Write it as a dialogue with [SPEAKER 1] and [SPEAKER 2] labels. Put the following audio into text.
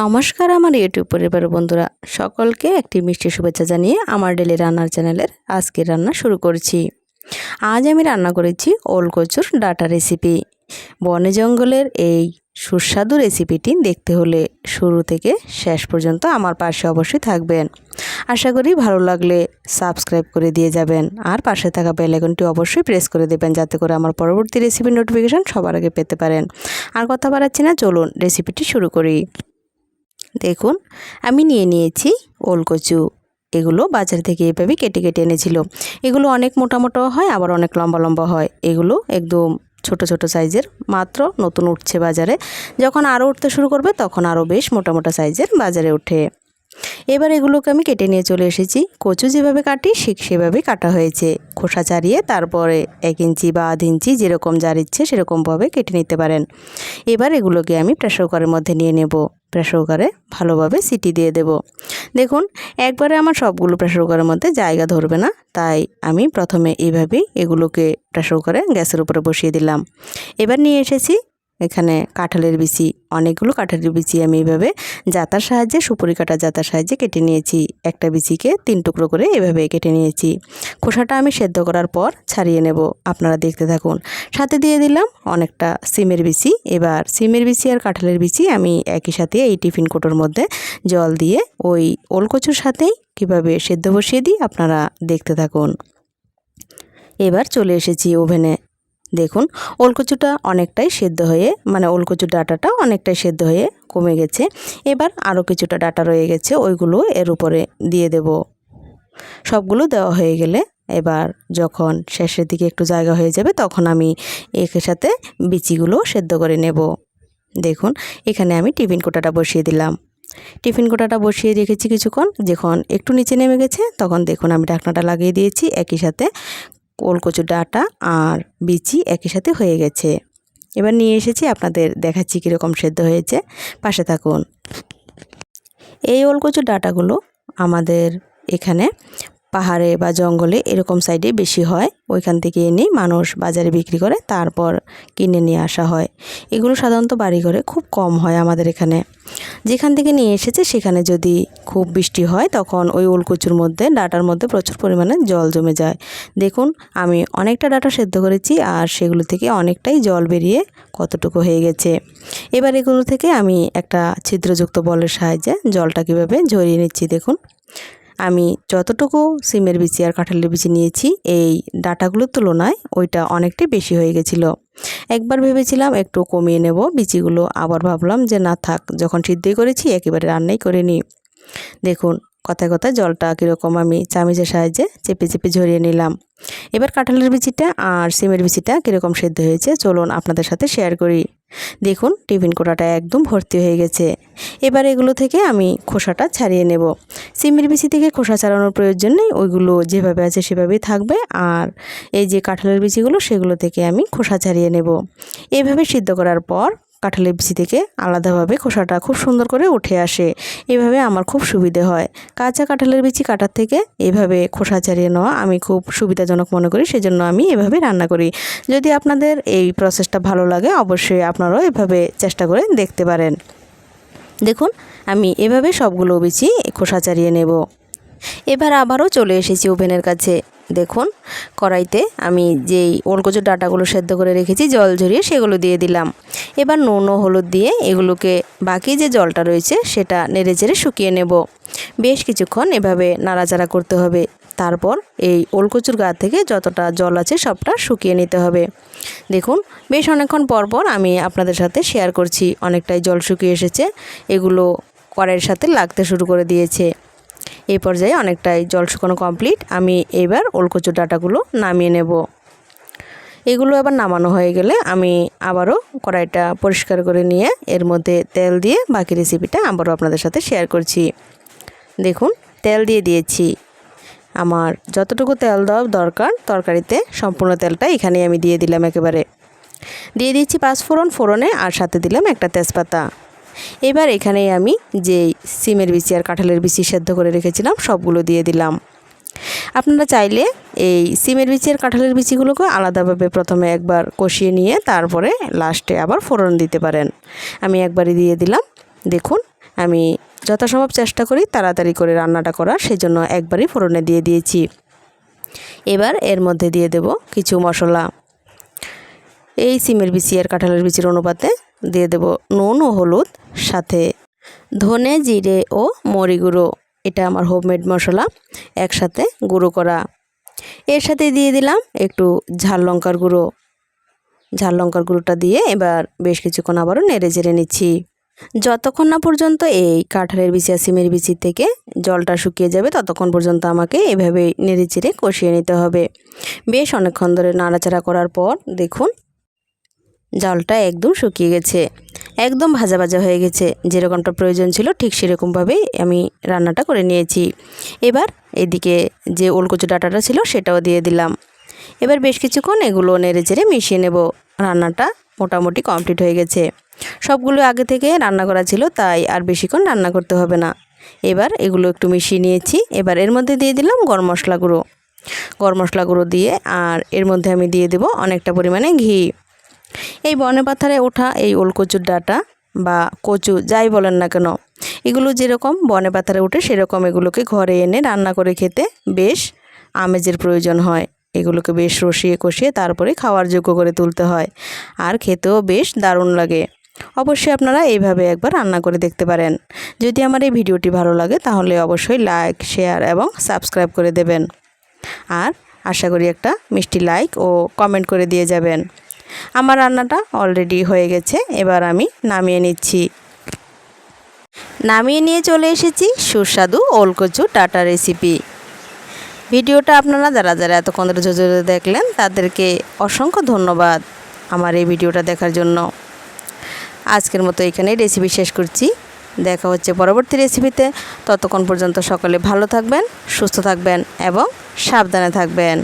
[SPEAKER 1] নমস্কার আমার ইউটিউব পরিবারের বন্ধুরা। সকলকে একটি মিষ্টি শুভেচ্ছা জানিয়ে আমার ডেলি রান্নার চ্যানেলের আজকের রান্না শুরু করছি। আজ আমি রান্না করেছি ওল কচুর ডাটা রেসিপি বনে জঙ্গলের এই সুস্বাদু রেসিপিটি দেখতে হলে শুরু থেকে শেষ পর্যন্ত আমার পাশে অবশ্যই থাকবেন। আশা করি ভালো লাগলে সাবস্ক্রাইব করে দিয়ে যাবেন। আর পাশে থাকা বেল আইকনটি অবশ্যই প্রেস করে দেবেন যাতে করে আমার পরবর্তী রেসিপির নোটিফিকেশান সবার আগে পেতে পারেন। আর কথা বাড়াচ্ছি না, চলুন রেসিপিটি শুরু করি। দেখুন, আমি নিয়ে নিয়েছি ওলকচু। এগুলো বাজার থেকে এভাবে কেটে কেটে এনেছিল। এগুলো অনেক মোটা মোটাও হয়, আবার অনেক লম্বা লম্বা হয়। এগুলো একদম ছোট ছোট সাইজের, মাত্র নতুন উঠছে বাজারে। যখন আরও উঠতে শুরু করবে, তখন আরও বেশ মোটা মোটা সাইজের বাজারে ওঠে। এবার এগুলোকে আমি কেটে নিয়ে চলে এসেছি। কচু যেভাবে কাটি, ঠিক সেভাবেই কাটা হয়েছে। খোসা চারিয়ে তারপরে এক ইঞ্চি বা আধ ইঞ্চি যেরকম যার ইচ্ছে সেরকমভাবে কেটে নিতে পারেন। এবার এগুলোকে আমি প্রেশার কুকারের মধ্যে নিয়ে নেব। প্রেশার কুকারে ভালোভাবে সিটি দিয়ে দেব। দেখুন, একবারে আমার সবগুলো প্রেশার কুকারের মধ্যে জায়গা ধরবে না, তাই আমি প্রথমে এইভাবেই এগুলোকে প্রেশার কুকারে গ্যাসের উপরে বসিয়ে দিলাম। এবার নিয়ে এসেছি এখানে কাঁঠালের বিচি, অনেকগুলো কাঁঠালের বিচি আমি এইভাবে জাতার সাহায্যে, সুপুরি কাটা জাতার সাহায্যে কেটে নিয়েছি। একটা বিচিকে তিন টুকরো করে এভাবে কেটে নিয়েছি। খোসাটা আমি সেদ্ধ করার পর ছাড়িয়ে নেব, আপনারা দেখতে থাকুন। সাথে দিয়ে দিলাম অনেকটা সিমের বিচি। এবার সিমের বিচি আর কাঁঠালের বিচি আমি একই সাথে এই টিফিন কোটোর মধ্যে জল দিয়ে ওই ওলকচুর সাথেই কীভাবে সেদ্ধ বসিয়ে দিই, আপনারা দেখতে থাকুন। এবার চলে এসেছি ওভেনে। দেখুন, ওলকচুটা অনেকটাই সেদ্ধ হয়ে মানে ওলকচুর ডাটাটা অনেকটাই সেদ্ধ হয়ে কমে গেছে। এবার আরও কিছুটা ডাটা রয়ে গেছে, ওইগুলো এর উপরে দিয়ে দেব। সবগুলো দেওয়া হয়ে গেলে এবার যখন শেষের দিকে একটু জায়গা হয়ে যাবে, তখন আমি একের সাথে বিচিগুলো সেদ্ধ করে নেব। দেখুন, এখানে আমি টিফিন কোটাটা বসিয়ে দিলাম। টিফিন কোটাটা বসিয়ে রেখেছি কিছুক্ষণ, যখন একটু নিচে নেমে গেছে, তখন দেখুন আমি ঢাকনাটা লাগিয়ে দিয়েছি, একই সাথে ওলকচু ডাটা আর বিচি একই সাথে হয়ে গেছে। এবার নিয়ে এসেছি আপনাদের দেখাচ্ছি কীরকম সেদ্ধ হয়েছে। পাশে থাকুন। এই ওলকচুর ডাটাগুলো আমাদের এখানে পাহাড়ে বা জঙ্গলে এরকম সাইডে বেশি হয়। ওইখান থেকে এনে মানুষ বাজারে বিক্রি করে, তারপর কিনে নিয়ে আসা হয়। এগুলো সাধারণত বাড়িঘরে খুব কম হয় আমাদের এখানে। যেখান থেকে নিয়ে এসেছে সেখানে যদি খুব বৃষ্টি হয়, তখন ওই ওলকুচুর মধ্যে, ডাটার মধ্যে প্রচুর পরিমাণে জল জমে যায়। দেখুন, আমি অনেকটা ডাটা সেদ্ধ করেছি আর সেগুলো থেকে অনেকটাই জল বেরিয়ে কতটুকু হয়ে গেছে। এবার এগুলো থেকে আমি একটা ছিদ্রযুক্ত বলের সাহায্যে জলটা কীভাবে ঝরিয়ে নিচ্ছি, দেখুন। আমি যতটুকু সিমের বিচি আর কাঁঠালের বিচি নিয়েছি, এই ডাটাগুলোর তুলনায় ওইটা অনেকটাই বেশি হয়ে গেছিল। একবার ভেবেছিলাম একটু কমিয়ে নেব বিচিগুলো, আবার ভাবলাম যে না থাক, যখন সিদ্ধই করেছি একেবারে রান্নাই করে নিই দেখুন, কথায় কথায় জলটা কীরকম আমি চামিচের সাহায্যে চেপে চেপে ঝরিয়ে নিলাম। এবার কাঁঠালের বিচিটা আর সিমের বিচিটা কীরকম সেদ্ধ হয়েছে, চলুন আপনাদের সাথে শেয়ার করি। দেখুন, টিফিন কোটাটা একদম ভর্তি হয়ে গেছে। এবার এগুলো থেকে আমি খোসাটা ছাড়িয়ে নেব। সিমের বিচি থেকে খোসা ছাড়ানোর প্রয়োজন নেই, ওইগুলো যেভাবে আছে সেভাবেই থাকবে। আর এই যে কাঁঠালের বিচিগুলো, সেগুলো থেকে আমি খোসা ছাড়িয়ে নেব। এভাবে সিদ্ধ করার পর কাঁঠালের বিচি থেকে আলাদাভাবে খোসাটা খুব সুন্দর করে উঠে আসে। এভাবে আমার খুব সুবিধে হয়। কাঁচা কাঁঠালের বিচি কাটার থেকে এভাবে খোসা ছাড়িয়ে নেওয়া আমি খুব সুবিধাজনক মনে করি, সেজন্য আমি এভাবে রান্না করি। যদি আপনাদের এই প্রসেসটা ভালো লাগে, অবশ্যই আপনারাও এভাবে চেষ্টা করে দেখতে পারেন। দেখুন, আমি এভাবে সবগুলো বিচি খোসা ছাড়িয়ে নেব। এবার আবারও চলে এসেছি ওভেনের কাছে। দেখুন, কড়াইতে আমি যেই ওলকচুর ডাটাগুলো সেদ্ধ করে রেখেছি, জল ঝরিয়ে সেগুলো দিয়ে দিলাম। এবার নুন হলুদ দিয়ে এগুলোকে বাকি যে জলটা রয়েছে, সেটা নেড়ে চেড়ে শুকিয়ে নেব। বেশ কিছুক্ষণ এভাবে নাড়াচাড়া করতে হবে। তারপর এই ওলকচুর গা থেকে যতটা জল আছে, সবটা শুকিয়ে নিতে হবে। দেখুন, বেশ অনেকক্ষণ পর পর আমি আপনাদের সাথে শেয়ার করছি, অনেকটাই জল শুকিয়ে এসেছে। এগুলো কড়াইয়ের সাথে লাগতে শুরু করে দিয়েছে। এই পর্যায়ে অনেকটাই জল শুকানো কমপ্লিট আমি এবার ওলকচুর ডাটাগুলো নামিয়ে নেব। এগুলো আবার নামানো হয়ে গেলে আমি আবারও কড়াইটা পরিষ্কার করে নিয়ে এর মধ্যে তেল দিয়ে বাকি রেসিপিটা আবারও আপনাদের সাথে শেয়ার করছি। দেখুন, তেল দিয়ে দিয়েছি। আমার যতটুকু তেল দেওয়া দরকার, তরকারিতে সম্পূর্ণ তেলটা এখানেই আমি দিয়ে দিলাম একেবারে। দিয়ে দিচ্ছি পাঁচ ফোড়ন, ফোড়নে আর সাথে দিলাম একটা তেজপাতা। এবার এখানেই আমি যে সিমের বিচি আর কাঁঠালের বিচি সেদ্ধ করে রেখেছিলাম, সবগুলো দিয়ে দিলাম। আপনারা চাইলে এই সিমের বিচি আর কাঁঠালের বিচিগুলোকে আলাদাভাবে প্রথমে একবার কষিয়ে নিয়ে তারপরে লাস্টে আবার ফোড়ন দিতে পারেন। আমি একবারই দিয়ে দিলাম। দেখুন, আমি যথাসম্ভব চেষ্টা করি তাড়াতাড়ি করে রান্নাটা করার, সেজন্য একবারই ফোড়নে দিয়ে দিয়েছি। এবার এর মধ্যে দিয়ে দেব কিছু মশলা। এই সিমের বিচি আর কাঁঠালের বিচির অনুপাতে দিয়ে দেব নুন ও হলুদ। সাথে ধনে, জিরে ও মরি গুঁড়ো। এটা আমার হোমমেড মশলা। একসাথে গুঁড়ো করা। এর সাথে দিয়ে দিলাম একটু ঝাল লঙ্কার গুঁড়ো। ঝাল লঙ্কার গুঁড়োটা দিয়ে এবার বেশ কিছুক্ষণ আবারও নেড়ে চেড়ে নিচ্ছি। যতক্ষণ না পর্যন্ত এই কাঁঠালের বিচি আর সিমের বিচি থেকে জলটা শুকিয়ে যাবে, ততক্ষণ পর্যন্ত আমাকে এভাবে নেড়ে চেড়ে কষিয়ে নিতে হবে। বেশ অনেকক্ষণ ধরে নাড়াচাড়া করার পর দেখুন, জলটা একদম শুকিয়ে গেছে। একদম ভাজা ভাজা হয়ে গেছে। যেরকমটা প্রয়োজন ছিল ঠিক সেরকমভাবেই আমি রান্নাটা করে নিয়েছি। এবার এদিকে যে ওলকচু ডাটাটা ছিল সেটাও দিয়ে দিলাম। এবার বেশ কিছুক্ষণ এগুলো নেড়ে চেড়ে মিশিয়ে নেব। রান্নাটা মোটামুটি কমপ্লিট হয়ে গেছে। সবগুলো আগে থেকে রান্না করা ছিল তাই আর বেশিক্ষণ রান্না করতে হবে না। এবার এগুলো একটু মিশিয়ে নিয়েছি। এবার এর মধ্যে দিয়ে দিলাম গরম মশলা গুঁড়ো। গরম মশলা গুঁড়ো দিয়ে আর এর মধ্যে আমি দিয়ে দেব অনেকটা পরিমাণে ঘি। এই বনে পাথারে ওঠা এই ওলকচুর ডাটা বা কচু যাই বলেন না কেন, এগুলো যেরকম বনে পাথারে উঠে সেরকম এগুলোকে ঘরে এনে রান্না করে খেতে বেশ আমেজের প্রয়োজন হয়। এগুলোকে বেশ রসিয়ে কষিয়ে তারপরে খাওয়ার যোগ্য করে তুলতে হয় আর খেতেও বেশ দারুণ লাগে। অবশ্যই আপনারা এইভাবে একবার রান্না করে দেখতে পারেন। যদি আমার এই ভিডিওটি ভালো লাগে তাহলে অবশ্যই লাইক, শেয়ার এবং সাবস্ক্রাইব করে দেবেন। আর আশা করি একটা মিষ্টি লাইক ও কমেন্ট করে দিয়ে যাবেন। আমার রান্নাটা অলরেডি হয়ে গেছে, এবার আমি নামিয়ে নিচ্ছি। নামিয়ে নিয়ে চলে এসেছি সুস্বাদু ওলকচু টাটা রেসিপি ভিডিওটা আপনারা যারা যারা এতক্ষণ ধরে ধরে দেখলেন, তাদেরকে অসংখ্য ধন্যবাদ আমার এই ভিডিওটা দেখার জন্য। আজকের মতো এখানেই রেসিপি শেষ করছি। দেখা হচ্ছে পরবর্তী রেসিপিতে ততক্ষণ পর্যন্ত সকলে ভালো থাকবেন, সুস্থ থাকবেন এবং সাবধানে থাকবেন।